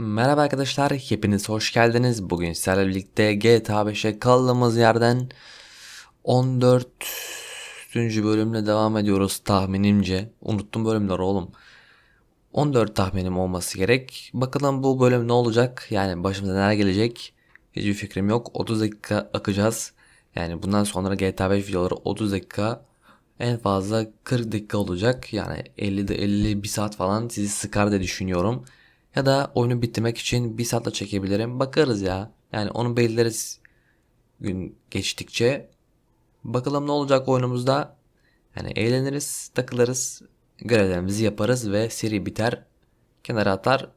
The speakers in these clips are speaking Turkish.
Merhaba arkadaşlar, hepiniz hoş geldiniz. Bugün sizlerle birlikte GTA 5'e kaldığımız yerden 14. bölümle devam ediyoruz tahminimce. Unuttum bölümleri oğlum. 14 tahminim olması gerek. Bakalım bu bölüm ne olacak? Yani başımıza neler gelecek? Hiçbir fikrim yok. 30 dakika akacağız. Yani bundan sonra GTA 5 videoları 30 dakika en fazla 40 dakika olacak. Yani 50 de 50 bir saat falan sizi sıkar diye düşünüyorum. Ya da oyunu bitirmek için bir saatle çekebilirim. Bakarız ya. Yani onu belirleriz gün geçtikçe. Bakalım ne olacak oyunumuzda. Yani eğleniriz, takılırız, görevlerimizi yaparız ve seri biter. Kenara atar.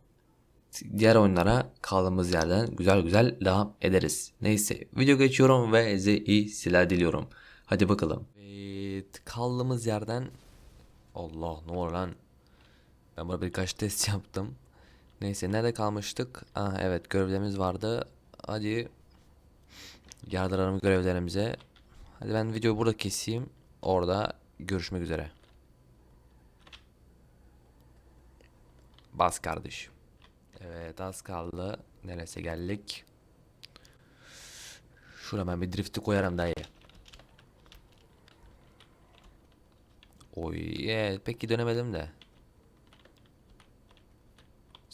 Diğer oyunlara kaldığımız yerden güzel güzel devam ederiz. Neyse video geçiyorum ve size iyi silah diliyorum. Hadi bakalım. Evet kaldığımız yerden Allah ne olur lan. Ben burada birkaç test yaptım. Neyse nerede kalmıştık? Ah evet görevlerimiz vardı. Hadi yardıralım görevlerimize. Hadi ben videoyu burada keseyim. Orada görüşmek üzere. Bas kardeşim. Evet az kaldı. Neresi geldik? Şuraya ben bir drifti koyarım dayı. Oy evet peki dönemedim de.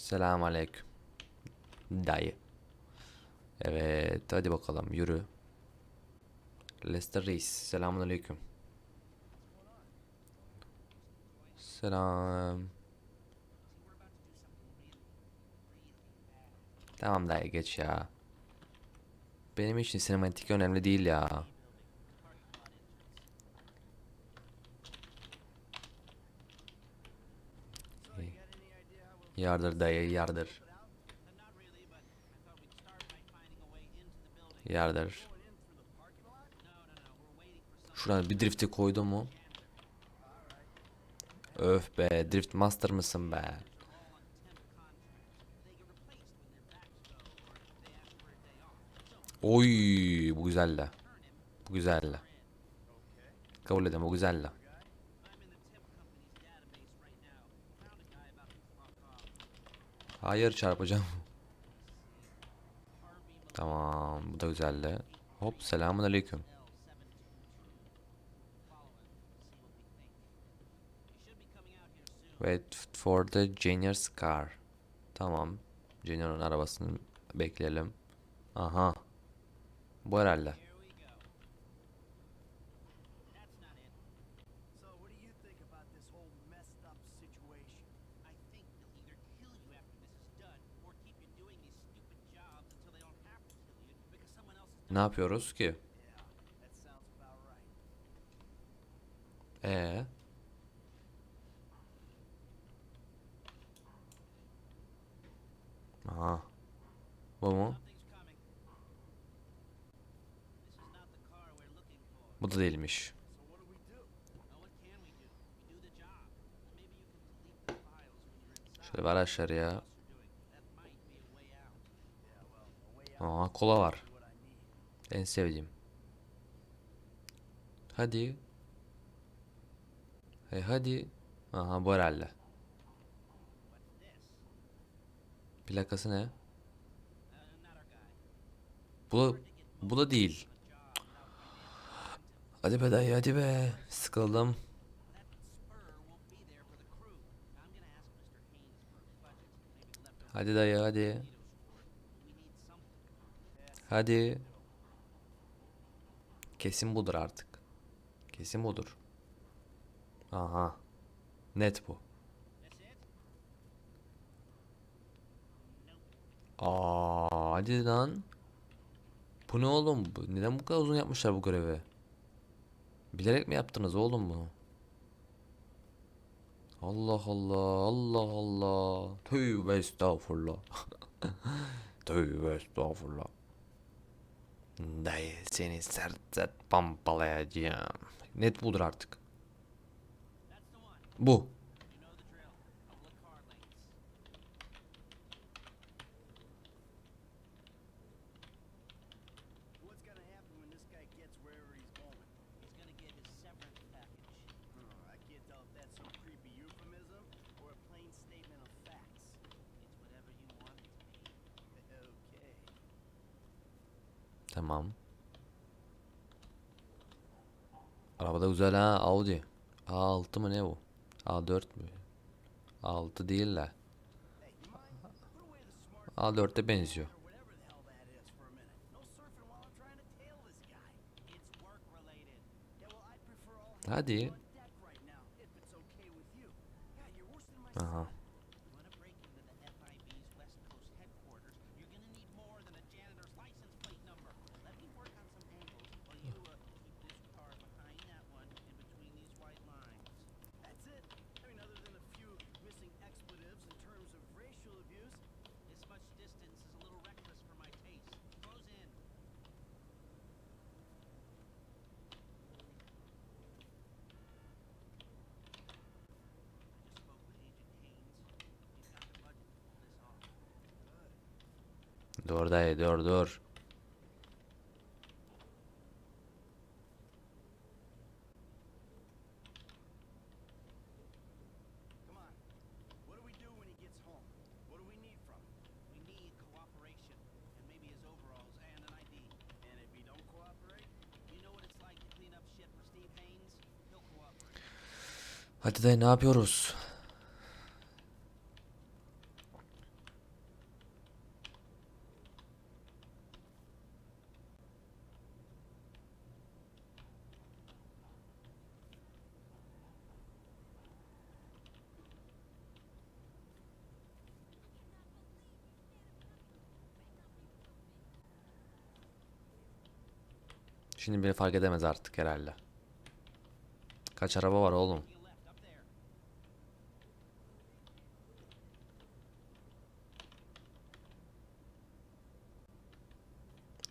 Selam aleyküm. Dayı. Evet hadi bakalım yürü. Lester Reis. Selamun aleyküm. Selam. Tamam dayı geç ya. Benim için sinematik önemli değil ya. Yardır dayı yardır. Yardır. Şuraya bir drifti koydum mu? Öf be drift master mısın be? Oy bu güzel de. Bu güzel de. Kabul edeyim bu güzel Hayır çarpacağım. tamam bu da güzeldi. Hop selamun aleyküm. Wait for the junior's car. Tamam. Junior'ın arabasını bekleyelim. Aha. Bu herhalde. Ne yapıyoruz ki? Ee. Aha. Bu mu? Bu da değilmiş. Şöyle ver aşağıya. Aa kola var. En sevdiğim. Hadi. Hey hadi. Aha bu herhalde. Plakası ne? Bu bu da değil. Hadi be dayı hadi be. Sıkıldım. Hadi dayı hadi. Hadi. Kesin budur artık. Kesin budur. Aha. Net bu. Aa, hadi lan. Bu ne oğlum? Bu- Neden bu kadar uzun yapmışlar bu görevi? Bilerek mi yaptınız oğlum bunu? Allah Allah, Allah Allah. Tövbe estağfurullah. Tövbe estağfurullah. Dayı seni sert sert pampalayacağım. Net budur artık. Bu. Arabada güzel ha Audi. A6 mı ne bu? A4 mü? A6 değil de. A4'te benziyor. whatever the Steve Haynes? He'll cooperate. Hadi dayı ne yapıyoruz? Şimdi beni fark edemez artık herhalde. Kaç araba var oğlum?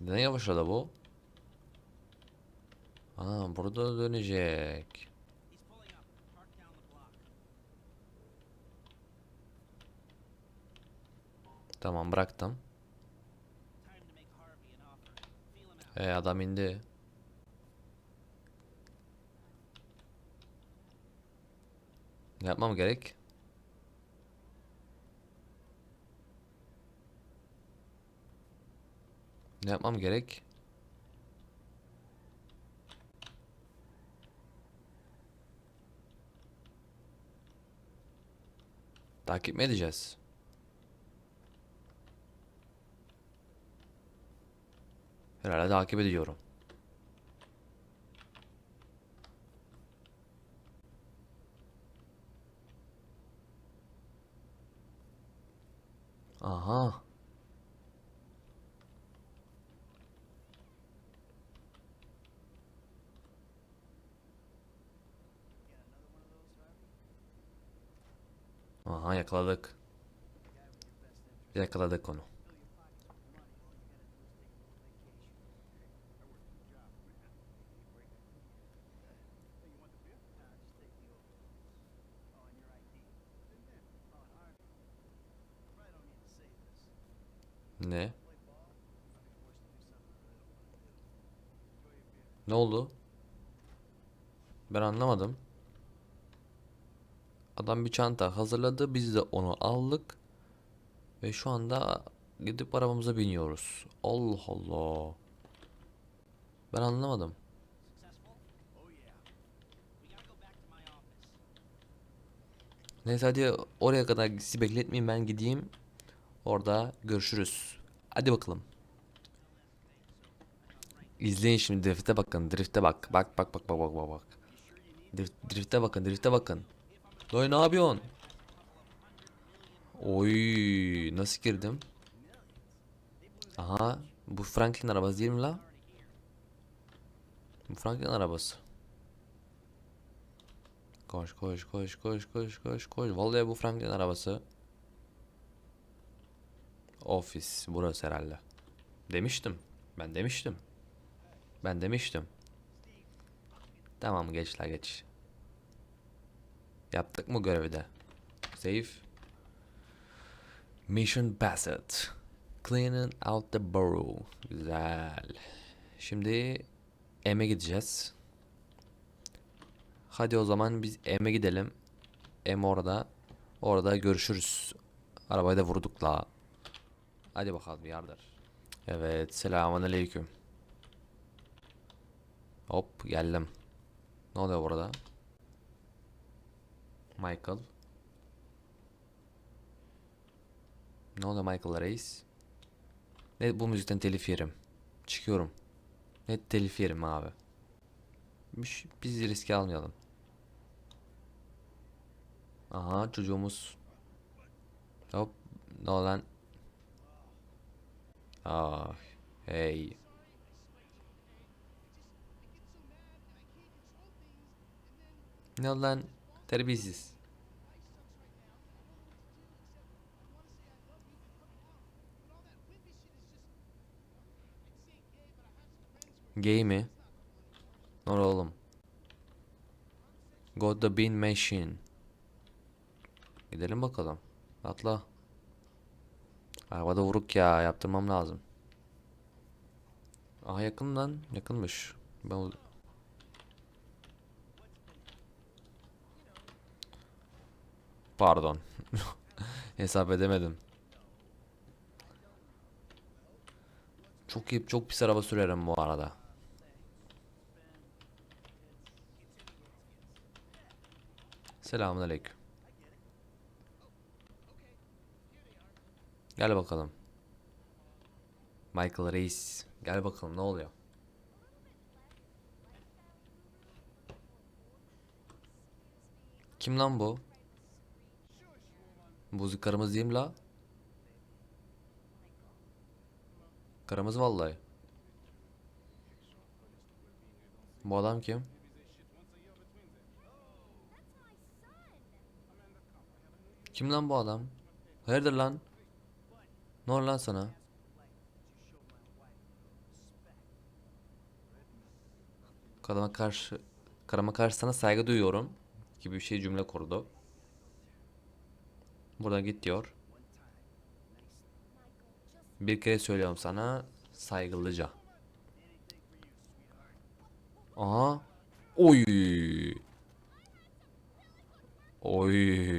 Neden yavaşladı bu? Aa burada dönecek. Tamam bıraktım. Time to make Harvey an offer. Feel him out. E adam indi. Ne yapmam gerek? Ne yapmam gerek? Takip mi edeceğiz? Herhalde takip ediyorum. Aha. Aha yakaladık. Yakaladık onu. Beer. Ne oldu? Ben anlamadım. Adam bir çanta hazırladı. Biz de onu aldık. Ve şu anda gidip arabamıza biniyoruz. Allah Allah. Ben anlamadım. Neyse hadi oraya kadar sizi bekletmeyin ben gideyim. Orada görüşürüz. Hadi bakalım. İzleyin şimdi drifte bakın. Drifte bak. Bak bak bak bak bak bak. Drift, drifte bakın. Drifte bakın. Doy ne yapıyorsun? Oy nasıl girdim? Aha bu Franklin arabası değil mi la? Bu Franklin arabası. Koş koş koş koş koş koş koş. Vallahi bu Franklin arabası. Ofis burası herhalde. Demiştim. Ben demiştim. Ben demiştim. Tamam geç la geç. Yaptık mı görevi de? Save. Mission passed. Cleaning out the borough. Güzel. Şimdi M'e gideceğiz. Hadi o zaman biz M'e gidelim. M orada. Orada görüşürüz. Arabayı da vurduk la. Hadi bakalım yardır. Evet selamun aleyküm. Hop geldim. Ne oluyor burada? Michael. Ne oluyor Michael Reis? Ne bu müzikten telif yerim. Çıkıyorum. Net telif yerim abi. Biz, biz riske almayalım. Aha çocuğumuz. Hop. Ne olan? Ah. Hey. Ne lan? Terbiyesiz. Gay mi? Oluyor oğlum? Got the bean machine. Gidelim bakalım. Atla. Arabada vuruk ya yaptırmam lazım. Aha yakın lan yakınmış. Ben Pardon. Hesap edemedim. Çok iyi, çok pis araba sürerim bu arada. Selamun aleyküm. Gel bakalım. Michael Reis. Gel bakalım ne oluyor? Kim lan bu? Bu karımız değil mi la? Karımız vallahi. Bu adam kim? Kim lan bu adam? Hayırdır lan? Ne oldu lan sana? Karıma karşı karıma karşı sana saygı duyuyorum gibi bir şey cümle kurdu. Buradan git diyor. Bir kere söylüyorum sana saygılıca. Aha. Oy. Oy.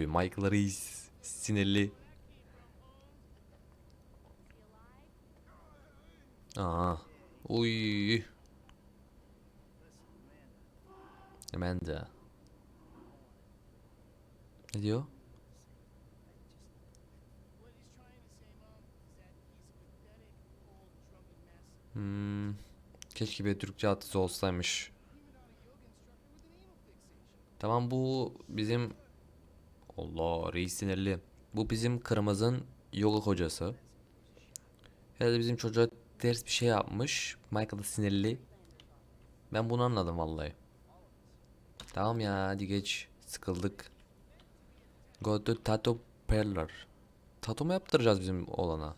Michael Reis. Sinirli. Aha. Uy. Amanda. Ne diyor? Hmm. Keşke bir Türkçe atısı olsaymış. Tamam bu bizim Allah reis sinirli. Bu bizim kırmızın yoga hocası. Herhalde bizim çocuğa ters bir şey yapmış. Michael da sinirli. Ben bunu anladım vallahi. Tamam ya hadi geç. Sıkıldık. Go to tattoo parlor. Tattoo mu yaptıracağız bizim oğlana?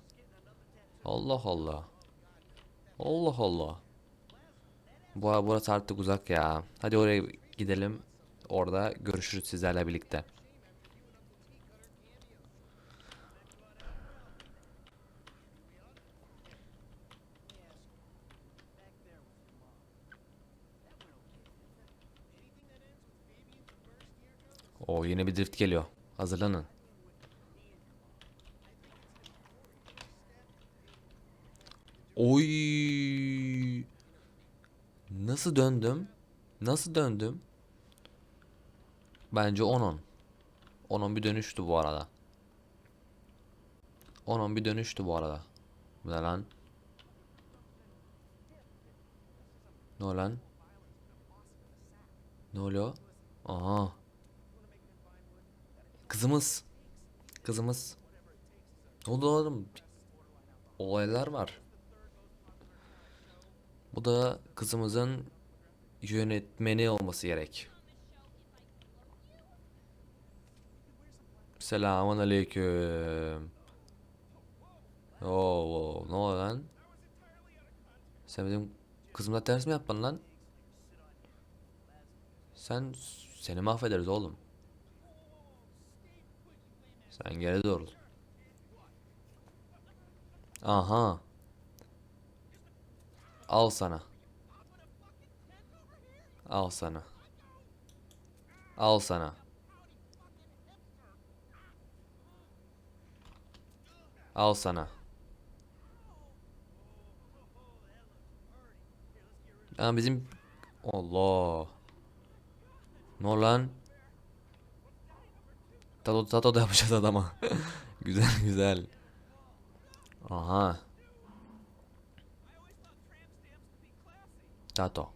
Allah Allah. Allah Allah. Bu burası artık uzak ya. Hadi oraya gidelim. Orada görüşürüz sizlerle birlikte. O yine bir drift geliyor. Hazırlanın. Oy. Nasıl döndüm? Nasıl döndüm? Bence 10-10. 10-10 bir dönüştü bu arada. 10-10 bir dönüştü bu arada. Ne lan? Ne lan? Ne oluyor? Aha. Kızımız. Kızımız. Ne oldu oğlum? Olaylar var. Bu da kızımızın yönetmeni olması gerek. Selamun aleyküm. Oo, ne oldu lan? Sen benim kızımla ters mi yaptın lan? Sen seni mahvederiz oğlum. Sen geri dur. Aha. Al sana. Al sana. Al sana. Al sana. Ama bizim Allah. Ne lan? Tato tato da yapacağız adama. güzel güzel. Aha. Tato.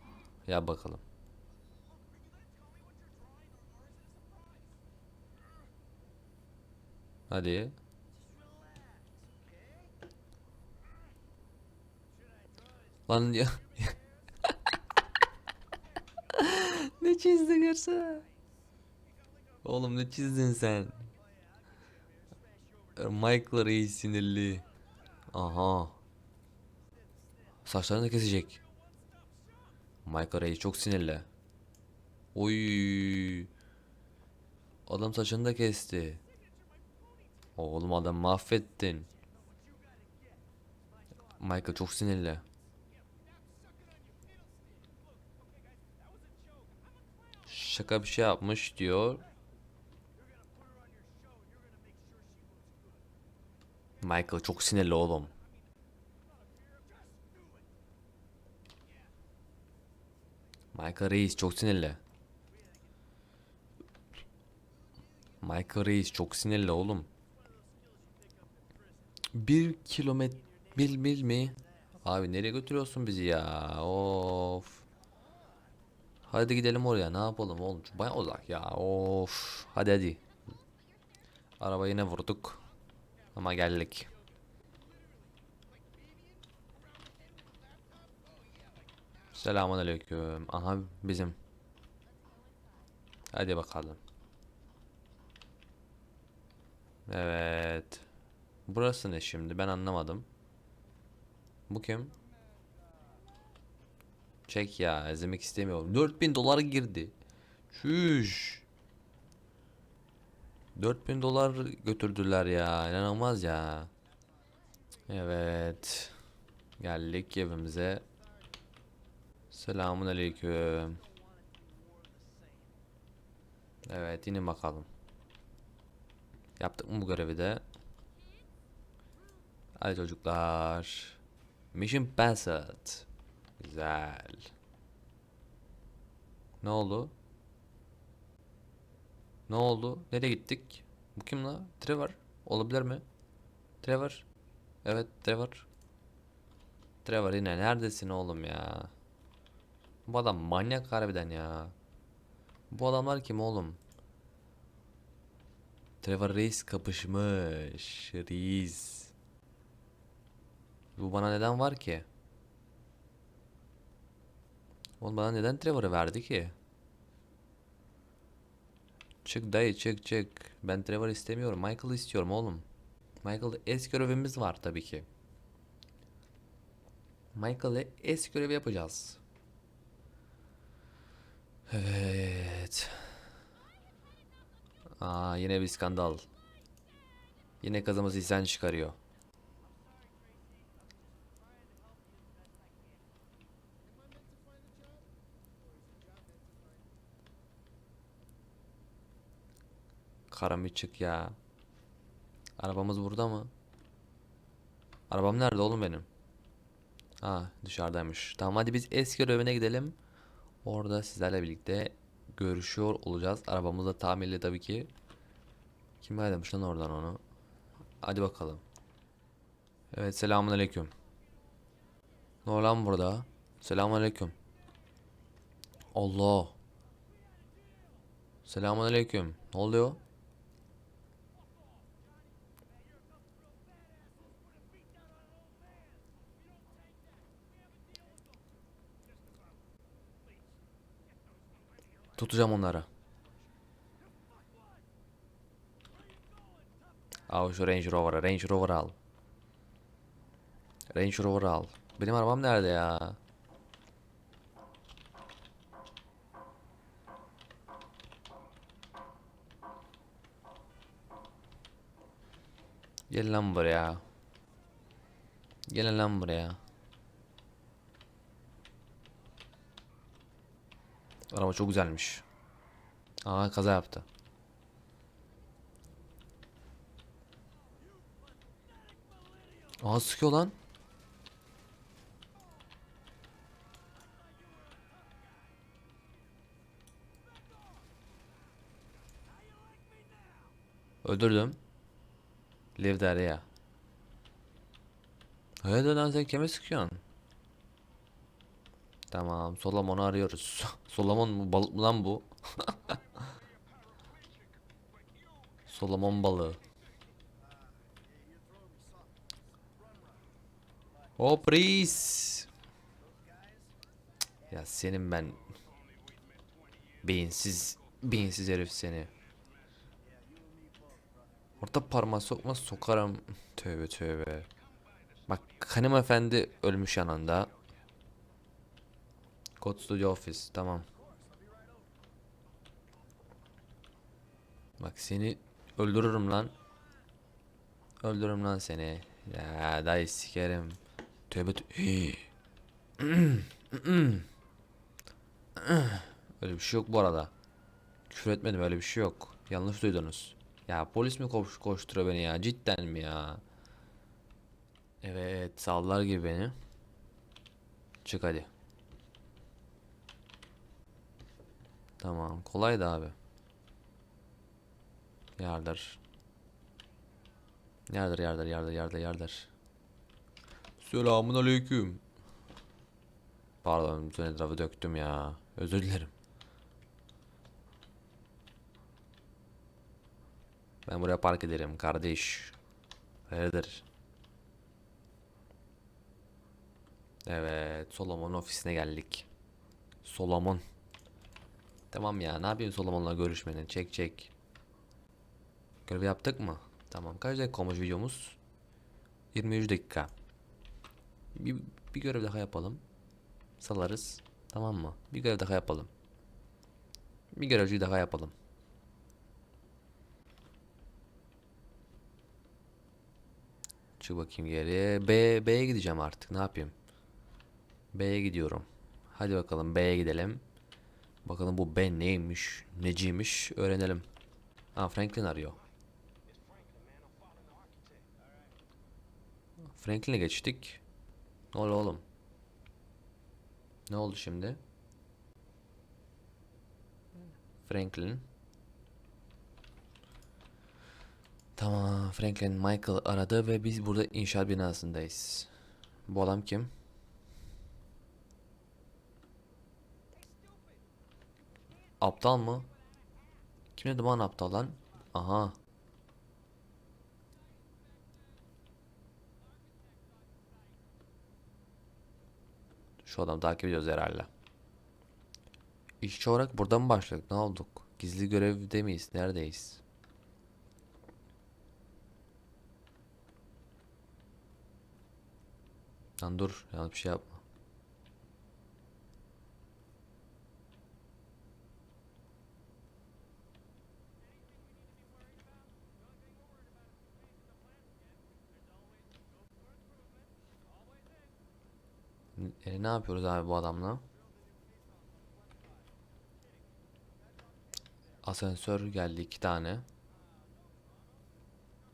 Ya bakalım. Hadi. Lan ya. ne çizdin Ersa? Oğlum ne çizdin sen? Michael Reis sinirli. Aha. Saçlarını kesecek. Michael Reis çok sinirli. Oy. Adam saçını da kesti. Oğlum adam mahvettin. Michael çok sinirli. Şaka bir şey yapmış diyor. Michael çok sinirli oğlum. Michael Reis çok sinirli. Michael Reis çok sinirli oğlum. Bir kilometre bil bil mi? Abi nereye götürüyorsun bizi ya? Of. Hadi gidelim oraya. Ne yapalım oğlum? Baya uzak ya. Of. Hadi hadi. Arabayı yine vurduk. Ama geldik. Selamun aleyküm. Aha bizim. Hadi bakalım. Evet. Burası ne şimdi? Ben anlamadım. Bu kim? Çek ya. Ezmek istemiyorum. 4000 dolar girdi. Şuş. 4000 dolar götürdüler ya. İnanılmaz ya. Evet. Geldik evimize. Selamun aleyküm. Evet inin bakalım. Yaptık mı bu görevi de? Hadi çocuklar. Mission passed. Güzel. Ne oldu? Ne oldu? Nereye gittik? Bu kim la? Trevor. Olabilir mi? Trevor. Evet Trevor. Trevor yine neredesin oğlum ya? Bu adam manyak harbiden ya. Bu adamlar kim oğlum? Trevor Reis kapışmış. Reis. Bu bana neden var ki? Oğlum bana neden Trevor'ı verdi ki? Çık dayı çık çık. Ben Trevor istemiyorum. Michael istiyorum oğlum. Michael es görevimiz var tabii ki. Michael'e es görevi yapacağız. Evet. Aa yine bir skandal. Yine kızımız isyan çıkarıyor. Karam çık ya. Arabamız burada mı? Arabam nerede oğlum benim? Ha dışarıdaymış. Tamam hadi biz eski görevine gidelim. Orada sizlerle birlikte görüşüyor olacağız. Arabamız da tamirli tabii ki. Kim ayırmış lan oradan onu? Hadi bakalım. Evet selamun aleyküm. Ne oluyor lan burada? Selamun aleyküm. Allah. Selamun aleyküm. Ne oluyor? Tutacağım onları. Al şu Range Rover'ı. Range Rover al. Range Rover al. Benim arabam nerede ya? Gel lan buraya. Gelin lan buraya. Araba çok güzelmiş. Aa kaza yaptı. Aa sıkıyor lan. Öldürdüm. Live there ya. Hayırdır lan sen kime sıkıyorsun? Tamam Solomon'u arıyoruz. Solomon mu balık mı lan bu? Solomon balığı. Hop reis. Ya senin ben beyinsiz beyinsiz herif seni. Orta parmağı sokma sokarım. Tövbe tövbe. Bak hanımefendi ölmüş yanında. Go to office. Tamam. Bak seni öldürürüm lan. Öldürürüm lan seni. Ya dayı sikerim. Tövbe tö- Öyle bir şey yok bu arada. Küfür etmedim öyle bir şey yok. Yanlış duydunuz. Ya polis mi koş koşturuyor beni ya? Cidden mi ya? Evet sallar gibi beni. Çık hadi. Tamam kolaydı abi. Yardır. Yardır yardır yardır yardır yardır. Selamun aleyküm. Pardon bütün etrafı döktüm ya. Özür dilerim. Ben buraya park ederim kardeş. Hayırdır? Evet, Solomon ofisine geldik. Solomon. Tamam ya, ne yapayım Solomon'la görüşmenin? Çek çek. Görev yaptık mı? Tamam, kaç dakika olmuş videomuz? 23 dakika. Bir, bir görev daha yapalım. Salarız. Tamam mı? Bir görev daha yapalım. Bir görevci daha yapalım. Çık bakayım geri. B B'ye gideceğim artık. Ne yapayım? B'ye gidiyorum. Hadi bakalım B'ye gidelim. Bakalım bu B neymiş, neciymiş öğrenelim. Ha Franklin arıyor. Franklin'e geçtik. Ne oldu oğlum? Ne oldu şimdi? Franklin. Tamam, Franklin Michael aradı ve biz burada inşaat binasındayız. Bu adam kim? Aptal mı? Kim dedi bana aptal lan? Aha. Şu adam takip ediyoruz herhalde. İşçi olarak buradan mı başladık? Ne olduk? Gizli görevde miyiz? Neredeyiz? Lan dur, yanlış bir şey yapma. E, ne yapıyoruz abi bu adamla? Asansör geldi iki tane.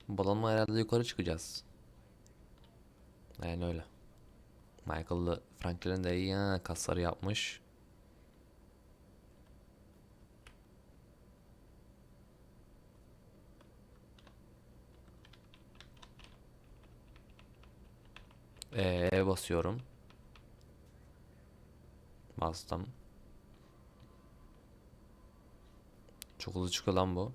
Balonla herhalde yukarı çıkacağız. Aynen öyle. Michael'lı Franklin de iyi ha, kasları yapmış. Ee basıyorum. Bastım. Çok hızlı çıkıyor lan bu.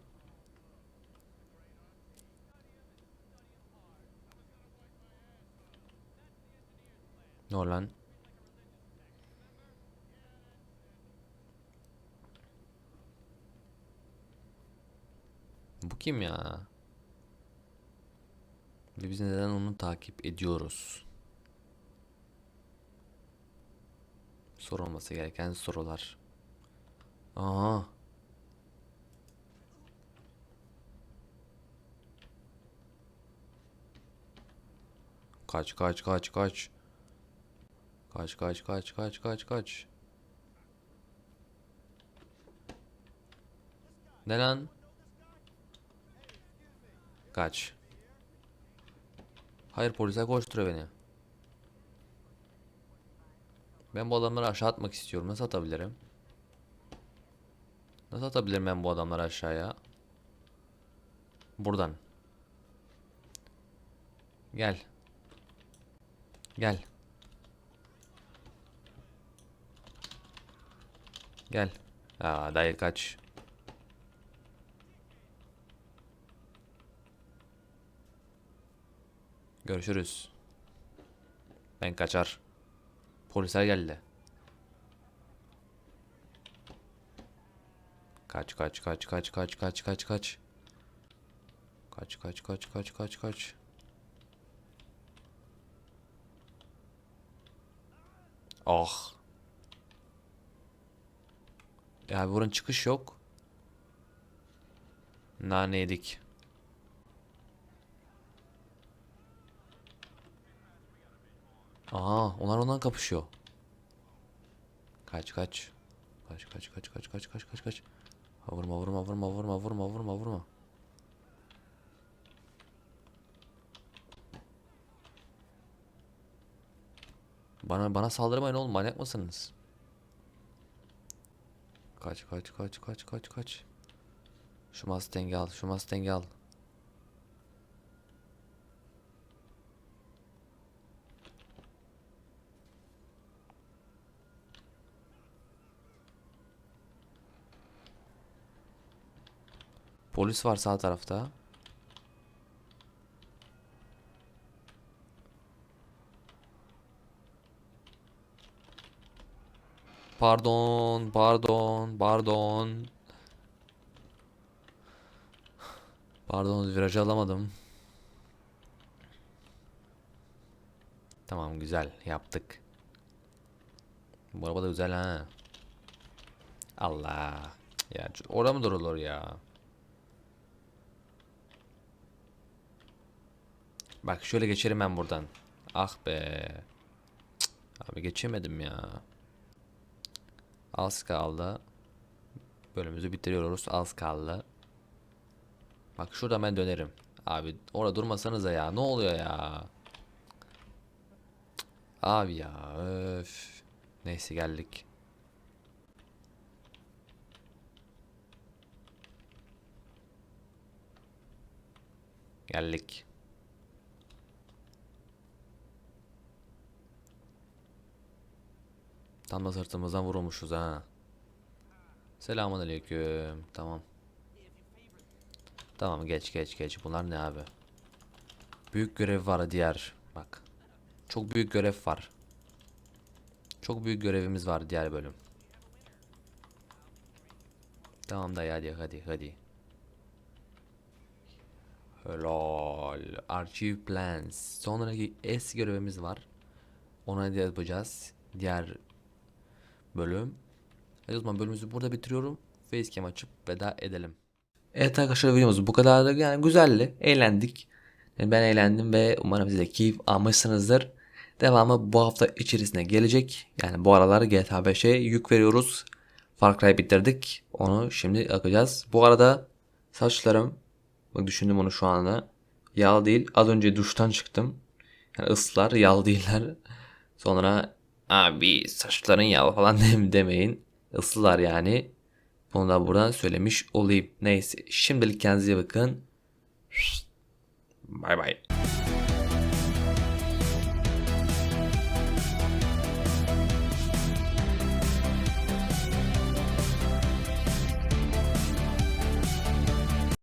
Ne lan? Bu kim ya? Ve biz neden onu takip ediyoruz? Sorulması gereken sorular. Aa. Kaç kaç kaç kaç. Kaç kaç kaç kaç kaç kaç. Ne lan? Kaç. Hayır polisler koşturuyor beni. Ben bu adamları aşağı atmak istiyorum. Nasıl atabilirim? Nasıl atabilirim ben bu adamları aşağıya? Buradan. Gel. Gel. Gel. Aa dayı kaç. Görüşürüz. Ben kaçar. Polisler geldi. Kaç kaç kaç kaç kaç kaç kaç kaç. Kaç kaç kaç kaç kaç kaç. Ah. Ya buranın çıkış yok. Nane yedik. Aa, onlar ondan kapışıyor. Kaç kaç. Kaç kaç kaç kaç kaç kaç kaç kaç. Vurma vurma vurma vurma vurma vurma vurma. Bana bana saldırmayın oğlum manyak mısınız? Kaç kaç kaç kaç kaç kaç. Şu Mustang'i al, şu Mustang'i al. Polis var sağ tarafta. Pardon, pardon, pardon. Pardon, virajı alamadım. Tamam, güzel yaptık. Bu araba da güzel ha. Allah. Ya orada mı durulur ya? Bak şöyle geçerim ben buradan. Ah be. Cık, Abi geçemedim ya. Az kaldı. Bölümümüzü bitiriyoruz. Az kaldı. Bak şurada ben dönerim. Abi orada durmasanıza ya. Ne oluyor ya? Cık, Abi ya. Öf. Neyse geldik. Geldik. Tam da sırtımızdan vurulmuşuz ha. Selamun aleyküm. Tamam. Tamam geç geç geç. Bunlar ne abi? Büyük görev var diğer. Bak. Çok büyük görev var. Çok büyük görevimiz var diğer bölüm. Tamam dayı hadi hadi hadi. Helal. Archive plans. Sonraki S görevimiz var. Ona da yapacağız. Diğer bölüm. Hadi o zaman bölümümüzü burada bitiriyorum. Facecam açıp veda edelim. Evet arkadaşlar videomuz bu kadardı. Yani güzeldi. Eğlendik. Ben eğlendim ve umarım siz de keyif almışsınızdır. Devamı bu hafta içerisinde gelecek. Yani bu aralar GTA 5'e yük veriyoruz. Far Cry bitirdik. Onu şimdi yakacağız. Bu arada saçlarım bak düşündüm onu şu anda. Yağ değil. Az önce duştan çıktım. Yani ıslar yağ değiller. Sonra abi saçların yağ falan dem- demeyin. Islılar yani. Bunu da buradan söylemiş olayım. Neyse şimdilik kendinize bakın. Bay bay.